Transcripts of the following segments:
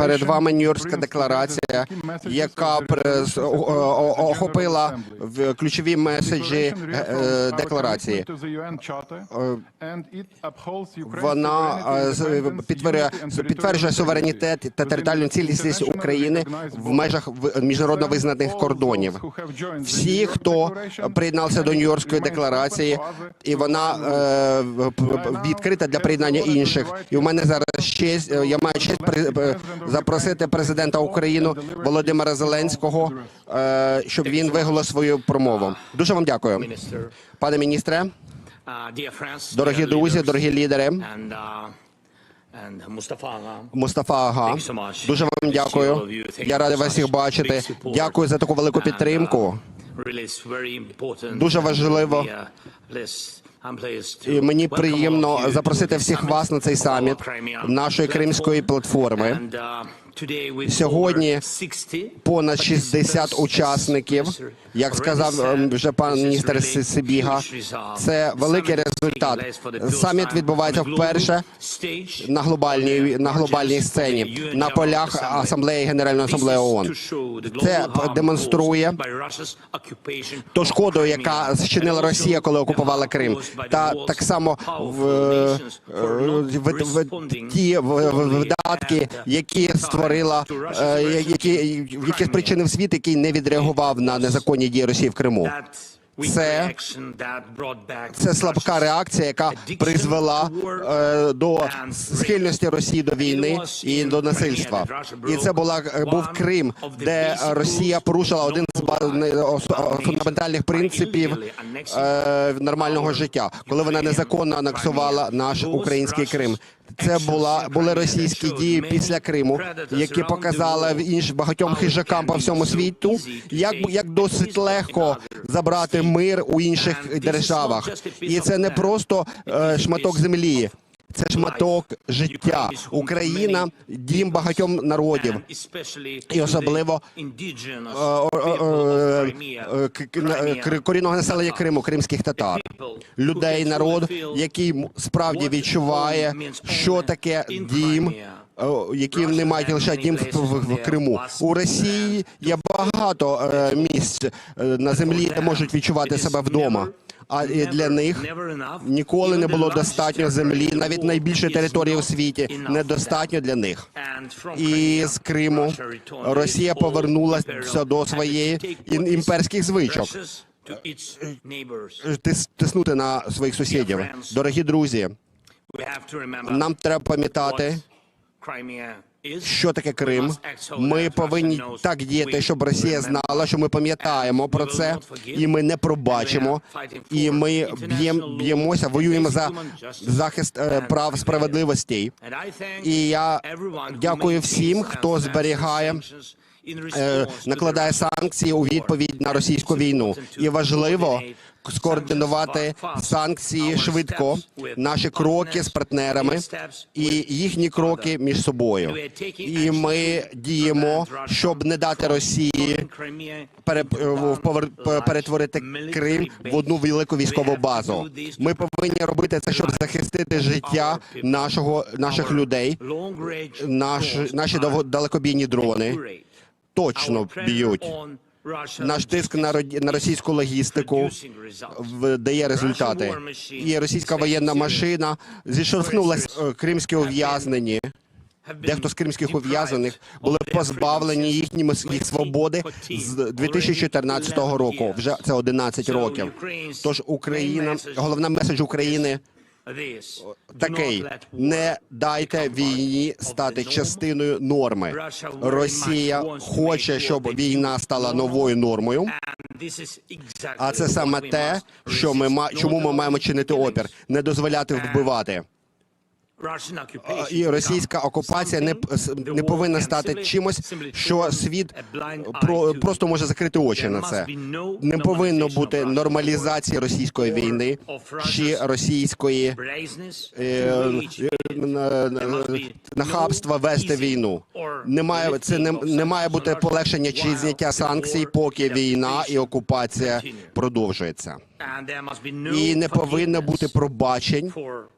Перед вами Нью-Йоркська декларація, яка охопила в- ключові меседжі е, е, декларації. Вона е, з- підтверджує, суверенітет та територіальну цілісність України в межах в- міжнародно визнаних кордонів. Всі, хто приєднався до Нью-Йоркської декларації, і вона відкрита для приєднання інших. І у мене зараз честь, я маю честь запросити президента України Володимира Зеленського, е, щоб він виголосив свою промову. Дуже вам дякую, пане міністре, дорогі друзі, дорогі лідери. Мустафа Ага. Дуже вам дякую. Я радий вас всіх бачити. Дякую за таку велику підтримку. Дуже важливо. Uh, І мені приємно запросити всіх вас на цей саміт нашої кримської платформи. Uh, Сьогодні over 60 Понад 60 participants, учасників, як сказав ем, вже пан міністр Сибіга. Це великий результат. Саміт відбувається вперше на глобальній на глобальній сцені на полях асамблеї Генеральної асамблеї ООН. Це демонструє ту шкоду, яка зчинила Росія, коли окупувала Крим, та так само в, е, в, в, ті в- в- properly видатки, uh, які time створила е, які, in які Crimea. спричинив світ, який не відреагував на незаконні дії Росії в Криму. Це- Це слабка реакція, яка призвела е, до схильності Росії до війни і до насильства. І це була був Крим, де Росія порушила один з фундаментальних принципів е, нормального життя, коли вона незаконно анексувала наш український Крим. Це actions були, російські дії після Криму, які показали інших багатьом хижакам по всьому світу, як як досить легко забрати мир у інших державах. І це не просто е, шматок землі. Це шматок життя. Україна дім багатьом народів. І особливо корінного населення Криму, кримських татар, людей, народ, який справді відчуває, що таке дім. О, Які не мають лише дім в, в, в Криму у Росії є багато е, місць е, на землі, де можуть відчувати себе вдома. А для них ніколи не було достатньо землі, навіть найбільшої території у світі недостатньо для них. І з Криму Росія повернулася до своєї імперських звичок. Тис- Тиснути на своїх сусідів. Дорогі друзі, нам треба пам'ятати, що таке Крим. Ми повинні так діяти, щоб Росія знала, що ми пам'ятаємо про це, і ми не пробачимо. І ми б'єм- б'ємося, воюємо за захист е, прав справедливості. І я дякую всім, хто зберігає, накладає санкції у відповідь на російську війну. І важливо скоординувати санкції швидко, наші кроки з партнерами і їхні кроки між собою. І ми діємо, щоб не дати Росії е, перетворити Крим в одну велику військову базу. Ми повинні робити це, щоб захистити життя нашого наших людей. Наш, наші далекобійні дрони точно б'ють. Наш тиск на на російську логістику дає результати. І російська воєнна машина зіштовхнулася е, кримські ув'язнені. Дехто з кримських ув'язнених були позбавлені їхніми їх свободи з 2014 року. Вже це 11 років. Тож Україна, головний меседж України такий: не дайте війні стати частиною норми. Росія хоче, щоб війна стала новою нормою. А це саме те, що ми чому ми маємо чинити опір, не дозволяти вбивати. І російська окупація не не повинна стати чимось, що світ про просто може закрити очі на це. Не повинно бути нормалізації російської війни чи російської е, на- на- нахабства вести війну. Немає це не, не має бути полегшення чи зняття санкцій, поки війна і окупація продовжується. І не повинно бути пробачень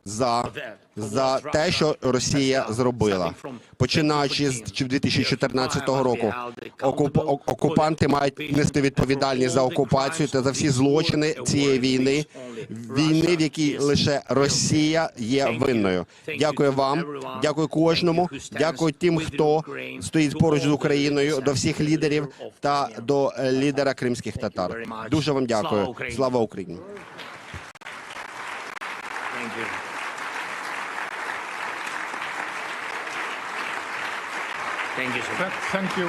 за, за те, що Росія зробила. Починаючи з 2014 року, окуп, окупанти мають нести відповідальність за окупацію та за всі злочини цієї війни, війни, в якій лише Росія є винною. Дякую вам, дякую кожному, дякую тим, хто стоїть поруч з Україною, до всіх лідерів та до е, лідера кримських татар. Дуже вам дякую. Слава Україні! Thank you. Thank you, sir. Thank you.